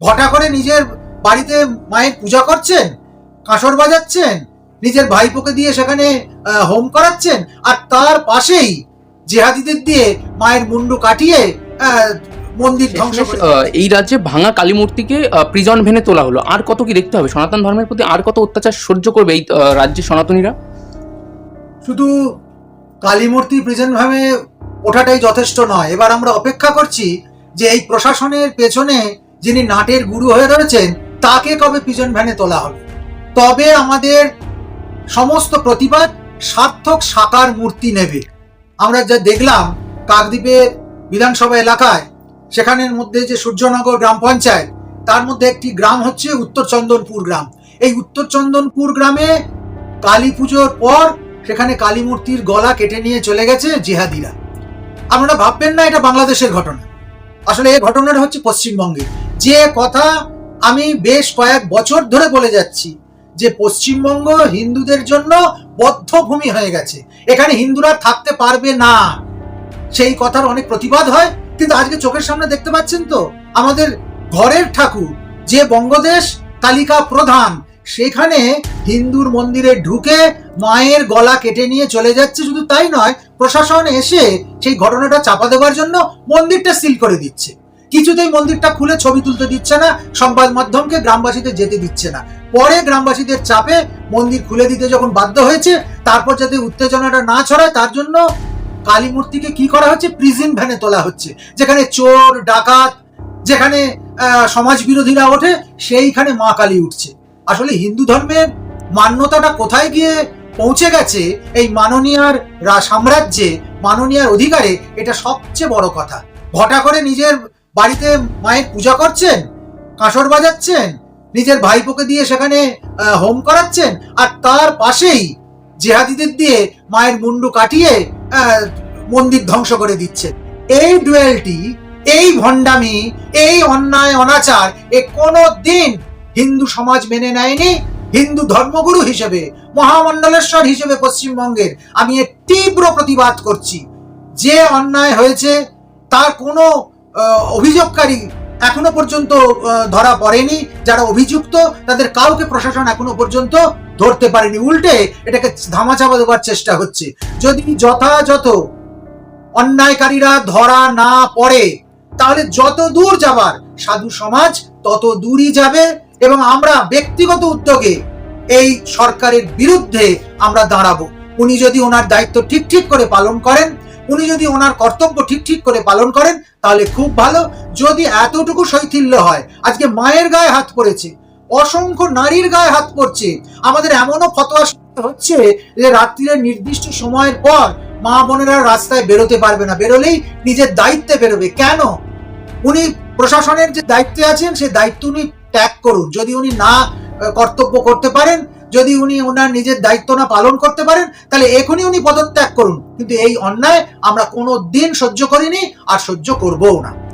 ঘটা করে নিজের বাড়িতে মায়ের পূজা করছেন কাঁসর বাজাচ্ছেন নিজের ভাইপোকে দিয়ে সেখানে হোম করাচ্ছেন আর তার পাশেই জেহাদিদের দিয়ে মায়ের মুন্ডু কাটিয়ে মন্দির ধ্বংস এই রাজ্যে ভাঙা কালী মূর্তিকে প্রিজন ভেনে তোলা হলো। আর কত কি দেখতে হবে? সনাতন ধর্মের প্রতি আর কত অত্যাচার সহ্য করবে এই আহ, রাজ্যের সনাতনীরা? শুধু কালীমূর্তি প্রেজেন্ট ভাবে ওঠাটাই যথেষ্ট নয়। এবার আমরা অপেক্ষা করছি যে এই প্রশাসনের পেছনে যিনি নাটের গুরু হয়ে রয়েছেন তাকে কবে পিজন ভ্যানে তোলা হবে? তবে আমাদের সমস্ত প্রতিবাদ সার্থক সাকার মূর্তি নেবে। আমরা যা দেখলাম, কাকদ্বীপের বিধানসভা এলাকায়, সেখানের মধ্যে যে সূর্যনগর গ্রাম পঞ্চায়েত, তার মধ্যে একটি গ্রাম হচ্ছে উত্তর চন্দনপুর গ্রাম। এই উত্তর চন্দনপুর গ্রামে কালী পুজোর পর সেখানে কালী মূর্তির গলা কেটে নিয়ে চলে গেছে জিহাদিরা। আপনারা ভাববেন না, এটা বাংলাদেশের ঘটনা। আসলে এই ঘটনাটা হচ্ছে পশ্চিমবঙ্গে যে কথা আমি বেশ কয়েক বছর ধরে বলে যাচ্ছি, যে পশ্চিমবঙ্গ হিন্দুদের জন্য বদ্ধভূমি হয়ে গেছে। এখানে হিন্দুরা থাকতে পারবে না। সেই কথার অনেক প্রতিবাদ হয়। কিন্তু আজকে চোখের সামনে দেখতে পাচ্ছেন তো, আমাদের ঘরের ঠাকুর, যে বঙ্গদেশ তালিকা প্রধান, সেখানে হিন্দুর মন্দিরে ঢুকে মায়ের গলা কেটে নিয়ে চলে যাচ্ছে। শুধু তাই নয়, প্রশাসন এসে সেই ঘটনাটা চাপা দেওয়ার জন্য মন্দিরটা সিল করে দিচ্ছে। কিছুতেই মন্দিরটা খুলে ছবি তুলতে দিচ্ছে না, সংবাদ মাধ্যমকে গ্রামবাসীদের যেতে দিচ্ছে না। পরে গ্রামবাসীদের চাপে মন্দির খুলে দিতে যখন বাধ্য হয়েছে, তারপর যাতে উত্তেজনাটা না ছড়ায়, তার জন্য কালী মূর্তিকে কি করা হচ্ছে? প্রিজন ভ্যানে তোলা হচ্ছে। যেখানে চোর, ডাকাত, যেখানে সমাজ বিরোধীরা ওঠে, সেইখানে মা কালী উঠছে। আসলে হিন্দু ধর্মের মান্যতাটা কোথায় গিয়ে পৌঁছে গেছে, এই মাননীয়ার সাম্রাজ্যে, মাননীয়ার অধিকারে, এটা সবচেয়ে বড় কথা। ঘটা করে নিজের বাড়িতে মায়ের পূজা করছেন? কাঁসর বাজাচ্ছেন? নিজের ভাইপোকে দিয়ে সেখানে হোম করাচ্ছেন? আর তার পাশেই জেহাদিদের দিয়ে মায়ের মুন্ডু কাটিয়ে মন্দির ধ্বংস করে দিচ্ছেন এই ডুয়েলটি, এই ভণ্ডামি, এই অন্যায়, অনাচার, এ কোনো দিন হিন্দু সমাজ মেনে নেয়নি, হিন্দু ধর্মগুরু হিসেবে, মহামণ্ডলেশ্বর হিসেবে পশ্চিমবঙ্গের। আমি এর তীব্র প্রতিবাদ করছি। যে অন্যায় হয়েছে, তার কোনো অভিযোগকারী এখনও পর্যন্ত ধরা পড়েনি। যারা অভিযুক্ত, তাদের কাউকে প্রশাসন এখনও পর্যন্ত ধরতে পারেনি। উল্টে এটাকে ধামাচাপা দেওয়ার চেষ্টা হচ্ছে। যদি যথাযথ অন্যায়কারীরা ধরা না পড়ে, তাহলে যত দূর যাবার সাধু সমাজ, তত দূরই যাবে এবং আমরা ব্যক্তিগত উদ্যোগে এই সরকারের বিরুদ্ধে আমরা দাঁড়াবো। উনি যদি ওনার দায়িত্ব ঠিক ঠিক করে পালন করেন উনি যদি ওনার কর্তব্য ঠিক ঠিক করে পালন করেন, তাহলে খুব ভালো। যদি এতটুকু শৈথিল্য হয়, আজকে মায়ের গায়ে হাত পড়েছে, অসংখ্য নারীর গায়ে হাত পড়ছে, আমাদের এমনও ফতোয়া হচ্ছে যে রাত্রির নির্দিষ্ট সময়ের পর মা বোনেরা রাস্তায় বেরোতে পারবে না, বেরোলেই নিজের দায়িত্বে বেরোবে। কেন? উনি প্রশাসনের যে দায়িত্বে আছেন, সেই দায়িত্ব উনি ত্যাগ করুন। যদি উনি না কর্তব্য করতে পারেন যদি উনি ওনার নিজের দায়িত্ব না পালন করতে পারেন, তাহলে এখনই উনি পদত্যাগ করুন। কিন্তু এই অন্যায় আমরা কোনো দিন সহ্য করিনি আর সহ্য করবও না।